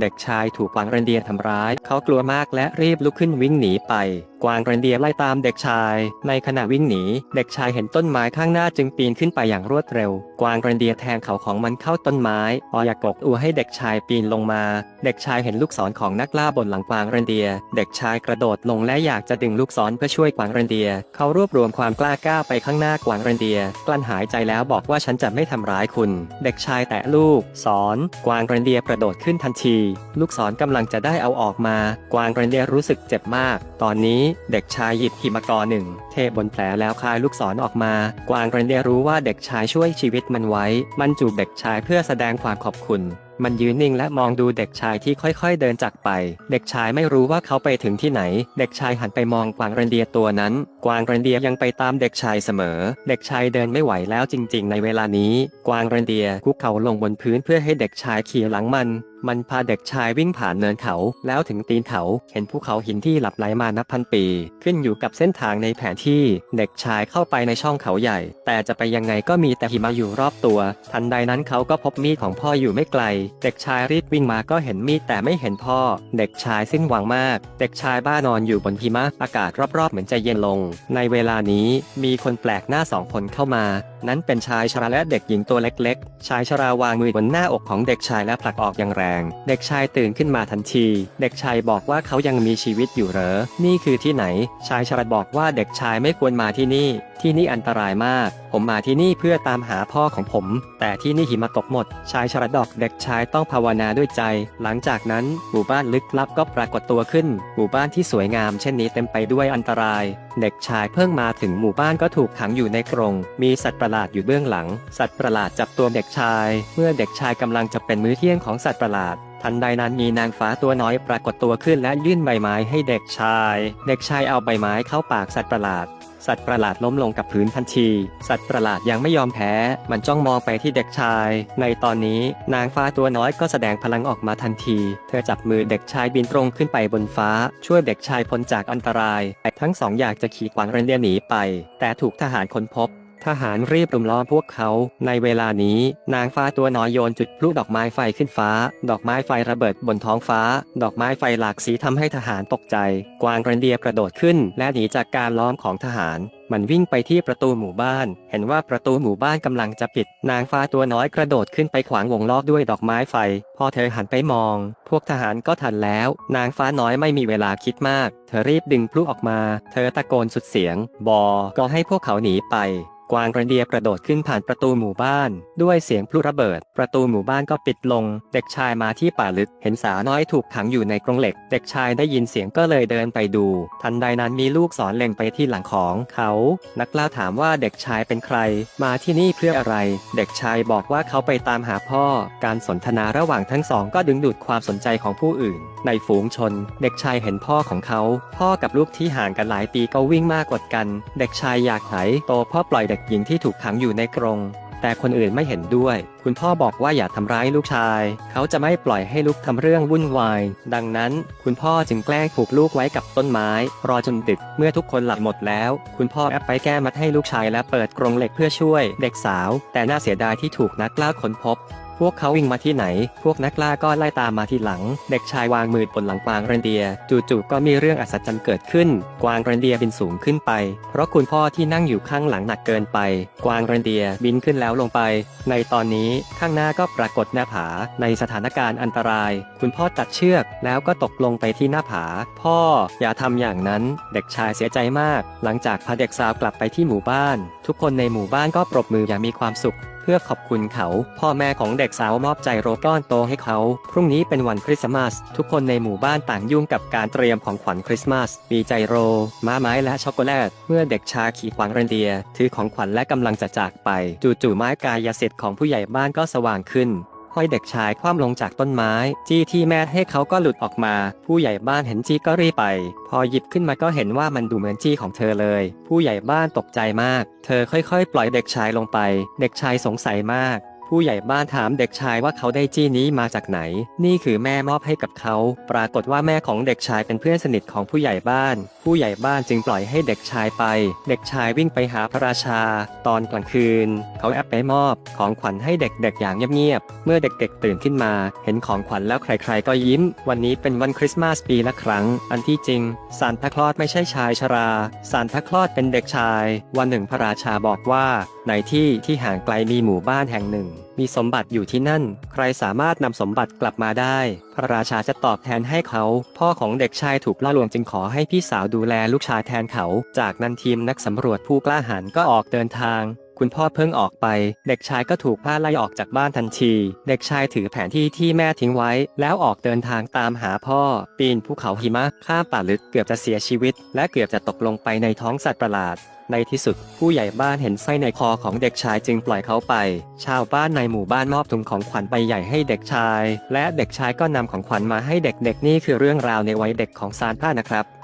เด็กชายถูกกวางเรนเดียร์ทำร้าย เขากลัวมากและรีบลุกขึ้นวิ่งหนีไป กวางเรนเดียร์ไล่ตามเด็กชาย ในขณะวิ่งหนี เด็กชายเห็นต้นไม้ข้างหน้าจึงปีนขึ้นไปอย่างรวดเร็ว กวางเรนเดียร์แทงเขาของมันเข้าต้นไม้ออยากกอูให้เด็กชายปีนลงมา เด็กชายเห็นลูกศรของนักล่าบนหลังกวางเรนเดียร์เด็กชายกระโดดลงและอยากจะดึงลูกศรเพื่อช่วยกวางเรนเดียร์เขารวบรวมความกล้าก้าวไปข้างหน้ากวางเรนเดียร์กลั้นหายใจแล้วบอกว่าฉันจะไม่ทำร้ายคุณ เด็กชายแตะลูกศรกวางเรนเดียร์กระโดดขึ้นทันทีลูกศรกำลังจะได้เอาออกมา กวางเรนเดียรู้สึกเจ็บมาก ตอนนี้เด็กชายหยิบหิมกรหนึ่งเทบนแผลแล้วคลายลูกศรออกมา กวางเรนเดียรู้ว่าเด็กชายช่วยชีวิตมันไว้ มันจูบเด็กชายเพื่อแสดงความขอบคุณ มันยืนนิ่งและมองดูเด็กชายที่ค่อยๆเดินจากไป เด็กชายไม่รู้ว่าเขาไปถึงที่ไหน เด็กชายหันไปมองกวางเรนเดียตัวนั้น กวางเรนเดียยังไปตามเด็กชายเสมอ เด็กชายเดินไม่ไหวแล้วจริง ๆ ในเวลานี้ กวางเรนเดียคุกเข่าลงบนพื้นเพื่อให้เด็กชายขี่หลังมันมันพาเด็กชายวิ่งผ่านเนินเขา แล้วถึงตีนเขา เห็นภูเขาหินที่หลับไหลมานับพันปี ขึ้นอยู่กับเส้นทางในแผนที่ เด็กชายเข้าไปในช่องเขาใหญ่ แต่จะไปยังไงก็มีแต่หิมะอยู่รอบตัว ทันใดนั้นเขาก็พบมีดของพ่ออยู่ไม่ไกลเด็กชายรีบวิ่งมาก็เห็นมีดแต่ไม่เห็นพ่อ เด็กชายสิ้นหวังมาก เด็กชายบ้านอนอยู่บนหิมะอากาศรอบๆเหมือนจะเย็นลง ในเวลานี้มีคนแปลกหน้าสองคนเข้ามา นั้นเป็นชายชราและเด็กหญิงตัวเล็กๆ ชายชราวางมือบนหน้าอกของเด็กชายและผลักออกอย่างแรง เด็กชายตื่นขึ้นมาทันที เด็กชายบอกว่าเขายังมีชีวิตอยู่เหรอ นี่คือที่ไหน ชายชราบอกว่าเด็กชายไม่ควรมาที่นี่ที่นี่อันตรายมาก ผมมาที่นี่เพื่อตามหาพ่อของผม แต่ที่นี่หิมะตกหมด ชายชราดอกเด็กชายต้องภาวนาด้วยใจ หลังจากนั้นหมู่บ้านลึกลับก็ปรากฏตัวขึ้น หมู่บ้านที่สวยงามเช่นนี้เต็มไปด้วยอันตราย เด็กชายเพิ่งมาถึงหมู่บ้านก็ถูกขังอยู่ในกรง มีสัตว์ประหลาดอยู่เบื้องหลัง สัตว์ประหลาดจับตัวเด็กชาย เมื่อเด็กชายกำลังจะเป็นมื้อเที่ยงของสัตว์ประหลาดทันใดนั้นมีนางฟ้าตัวน้อยปรากฏตัวขึ้นและยื่นใบไม้ให้เด็กชาย เด็กชายเอาใบไม้เข้าปากสัตว์ประหลาด สัตว์ประหลาดล้มลงกับพื้นทันที สัตว์ประหลาดยังไม่ยอมแพ้ มันจ้องมองไปที่เด็กชาย ในตอนนี้นางฟ้าตัวน้อยก็แสดงพลังออกมาทันที เธอจับมือเด็กชายบินตรงขึ้นไปบนฟ้า ช่วยเด็กชายพ้นจากอันตราย ทั้งสองอยากจะขี่กวางเรนเดียหนีไป แต่ถูกทหารค้นพบ ทหารรีบรุมล้อมพวกเขา ในเวลานี้ นางฟ้าตัวน้อยโยนจุดพลุดอกไม้ไฟขึ้นฟ้า ดอกไม้ไฟระเบิดบนท้องฟ้า ดอกไม้ไฟหลากสีทำให้ทหารตกใจ กวางเรนเดียร์กระโดดขึ้น และหนีจากการล้อมของทหารมันวิ่งไปที่ประตูหมู่บ้าน เห็นว่าประตูหมู่บ้านกำลังจะปิด นางฟ้าตัวน้อยกระโดดขึ้นไปขวางวงล้อด้วยดอกไม้ไฟ พอเธอหันไปมอง พวกทหารก็ทันแล้ว นางฟ้าน้อยไม่มีเวลาคิดมาก เธอรีบดึงพลุออกมา เธอตะโกนสุดเสียง บอก็ให้พวกเขาหนีไป กวางเรนเดียกระโดดขึ้นผ่านประตูหมู่บ้าน ด้วยเสียงพลุระเบิด ประตูหมู่บ้านก็ปิดลง เด็กชายมาที่ป่าลึก เห็นสาวน้อยถูกขังอยู่ในกรงเหล็ก เด็กชายได้ยินเสียงก็เลยเดินไปดู ทันใดนั้นมีลูกศรเล็งไปที่หลังของเขา นักล่าถามว่าเด็กชายเป็นใคร มาที่นี่เพื่ออะไร เด็กชายบอกว่าเขาไปตามหาพ่อ การสนทนาระหว่างทั้งสองก็ดึงดูดความสนใจของผู้อื่น ในฝูงชน เด็กชายเห็นพ่อของเขา พ่อกับลูกที่ห่างกันหลายปีก็วิ่งมากกดกัน เด็กชายอยากหายโตพ่อปล่อยเด็กหญิงที่ถูกขังอยู่ในกรง แต่คนอื่นไม่เห็นด้วย คุณพ่อบอกว่าอย่าทำร้ายลูกชาย เขาจะไม่ปล่อยให้ลูกทำเรื่องวุ่นวาย ดังนั้น คุณพ่อจึงแกล้งผูกลูกไว้กับต้นไม้ รอจนดึก เมื่อทุกคนหลับหมดแล้ว คุณพ่อแอบไปแก้มัดให้ลูกชายและเปิดกรงเหล็กเพื่อช่วย เด็กสาว แต่น่าเสียดายที่ถูกนักล่าค้นพบ พวกเขาวิ่งมาที่ไหน พวกนักล่าก็ไล่ตามมาที่หลัง เด็กชายวางมือบนหลังกวางเรนเดียร์จู่ๆก็มีเรื่องอัศจรรย์เกิดขึ้น กวางเรนเดียร์บินสูงขึ้นไป เพราะคุณพ่อที่นั่งอยู่ข้างหลังหนักเกินไป กวางเรนเดียร์บินขึ้นแล้วลงไป ในตอนนี้ข้างหน้าก็ปรากฏหน้าผา ในสถานการณ์อันตราย คุณพ่อตัดเชือก แล้วก็ตกลงไปที่หน้าผา พ่ออย่าทำอย่างนั้น เด็กชายเสียใจมาก หลังจากพาเด็กสาวกลับไปที่หมู่บ้าน ทุกคนในหมู่บ้านก็ปรบมืออย่างมีความสุข เพื่อขอบคุณเขา พ่อแม่ของเด็กสาวมอบใจโรก้อนโตให้เขา พรุ่งนี้เป็นวันคริสต์มาส ทุกคนในหมู่บ้านต่างยุ่งกับการเตรียมของขวัญคริสต์มาส มีใจโร ม้าไม้และช็อกโกแลต เมื่อเด็กชาขี่ขวางเรนเดียร์ถือของขวัญและกำลังจะจากไป จู่ๆไม้กายสิทธิ์ของผู้ใหญ่บ้านก็สว่างขึ้น ห้อยเด็กชายคว่ำลงจากต้นไม้ จี้ที่แม่ให้เขาก็หลุดออกมา ผู้ใหญ่บ้านเห็นจี้ก็รีบไป พอหยิบขึ้นมาก็เห็นว่ามันดูเหมือนจี้ของเธอเลย ผู้ใหญ่บ้านตกใจมาก เธอค่อยๆ ปล่อยเด็กชายลงไป เด็กชายสงสัยมาก ผู้ผู้ใหญ่บ้านถามเด็กชายว่าเขาได้จี้นี้มาจากไหน นี่คือแม่มอบให้กับเขา ปรากฏว่าแม่ของเด็กชายเป็นเพื่อนสนิทของผู้ใหญ่บ้าน ผู้ใหญ่บ้านจึงปล่อยให้เด็กชายไป เด็กชายวิ่งไปหาพระราชา ตอนกลางคืน เขาแอบไปมอบของขวัญให้เด็กๆอย่างเงียบๆ เมื่อเด็กๆตื่นขึ้นมา เห็นของขวัญแล้วใครๆก็ยิ้ม วันนี้เป็นวันคริสต์มาสปีละครั้ง อันที่จริงซานตาคลอสไม่ใช่ชายชราซานตาคลอสเป็นเด็กชาย วันหนึ่งพระราชาบอกว่าในที่ที่ห่างไกลมีหมู่บ้านแห่งหนึ่ง มีสมบัติอยู่ที่นั่น ใครสามารถนำสมบัติกลับมาได้ พระราชาจะตอบแทนให้เขา พ่อของเด็กชายถูกล่าลวงจึงขอให้พี่สาวดูแลลูกชายแทนเขา จากนั้นทีมนักสำรวจผู้กล้าหาญก็ออกเดินทาง คุณพ่อเพิ่งออกไป เด็กชายก็ถูกพาไล่ออกจากบ้านทันที เด็กชายถือแผนที่ที่แม่ทิ้งไว้ แล้วออกเดินทางตามหาพ่อ ปีนภูเขาหิมะข้ามป่าลึกเกือบจะเสียชีวิต และเกือบจะตกลงไปในท้องสัตว์ประหลาดในที่สุด ผู้ใหญ่บ้านเห็นไส้ในคอของเด็กชายจึงปล่อยเขาไป ชาวบ้านในหมู่บ้านมอบถุงของขวัญไปใหญ่ให้เด็กชาย และเด็กชายก็นำของขวัญมาให้เด็กๆ นี่คือเรื่องราวในวัยเด็กของซานต้านะครับ